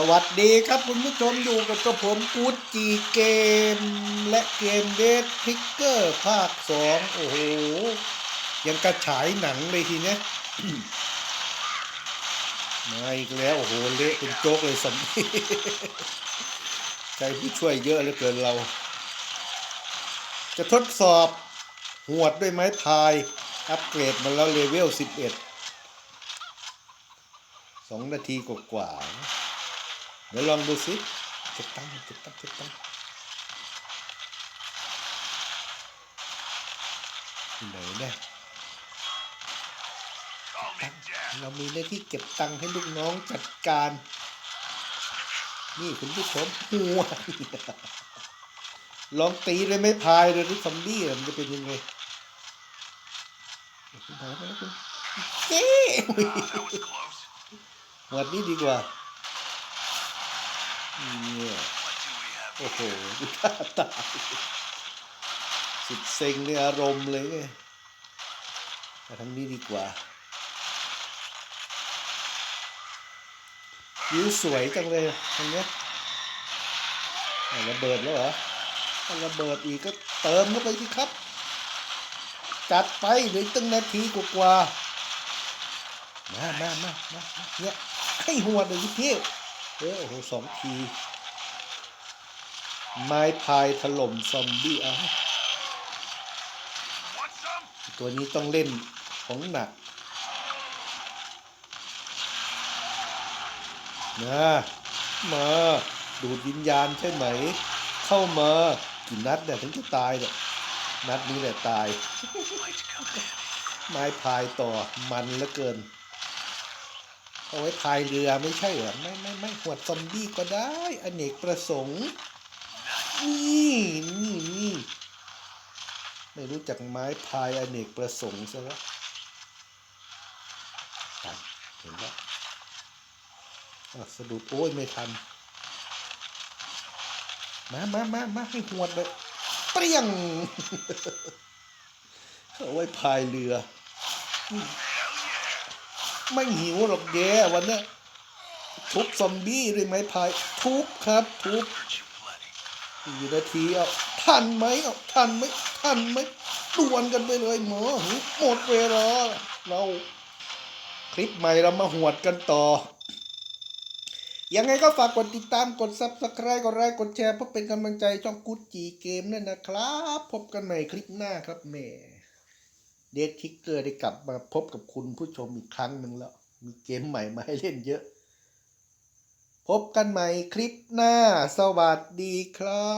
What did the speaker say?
สวัสดีครับคุณผู้ชมอยู่กับกระผมกูดจีเกม และเกมเดทพิกเกอร์ภาคสองโอ้โห ยังกระฉายหนังเลยทีเนี้ยมาอีกแล้ว โอ้โห เละเป็นโจ๊กเลยสมใจผู้ช่วยเยอะเหลือเกินเรา จะทดสอบหวดด้วยไม้พาย อัปเกรดมาแล้วเลเวลสิบเอ็ดสองนาทีกว่าๆ เดี๋ยวลองดูสิเก็บตังค์เก็บตังค์เก็บตังค์ไหนเนี่ยตังเรามีหน้าที่เก็บตังค์ให้ลูกน้องจัดการ นี่คุณผู้ชมหัวลองตีเลยไม่พายเลยที่ซอมบี้มันจะเป็นยังไงเดี๋ยวคุณพายไปแล้วคุณเจ๊หวดนี้ดีกว่า เนี่ยโอ้โหดูท่าตายสุดเซ็งในอารมณ์เลยไงมาทางนี้ดีกว่าวิวสวยจังเลยทางเนี้ยอะระเบิดแล้วเหรอถ้าระเบิดอีกก็เติมเข้าไปสิครับ จัดไปเหลืออกตั้งนาทีกว่าๆมามามามามาเนี่ยให้หัวเลยพี่เออ โอ้โหสองที ไม้พายถล่มซอมบี้เอาตัวนี้ต้องเล่นของหนักนะมาดูดวิญญาณใช่ไหม เข้ามากี่นัดเนี่ยถึงจะตายเนี่ยนัดนี้แหละตาย ไม้พายต่อมันเหลือเกิน เอาไว้พายเรือไม่ใช่เหรอไม่ไม่ไม่หวดซอมบี้ก็ได้อเนกประสงค์ นี่นี่นี่ไม่รู้จักไม้พายอเนกประสงค์ซะแล้วเห็นแล้วอะสะดุดโอ้ยไม่ทัน มามามามาให้หวดเลยเปรี้ยงเอาไว้พายเรือ ไม่หิวหรอกแกวันเนี้ยทุบซอมบี้ด้วยไม้พายทุบครับทุบสี่นาทีเอาทันไหมเอาทันไหมทันไหมดวลกันไปเลยหมอหมดเวลาเราคลิปใหม่เรามาหวดกันต่อ ยังไงก็ฝากกดติดตามกด subscribe กดไลค์กดแชร์เพื่อเป็นกำลังใจช่องกุดจีเกมด้วยนะครับ พบกันใหม่คลิปหน้าครับแม่ เดททิกเกอร์ได้กลับมาพบกับคุณผู้ชมอีกครั้งหนึ่งแล้ว มีเกมใหม่มาให้เล่นเยอะ พบกันใหม่คลิปหน้า สวัสดีครับ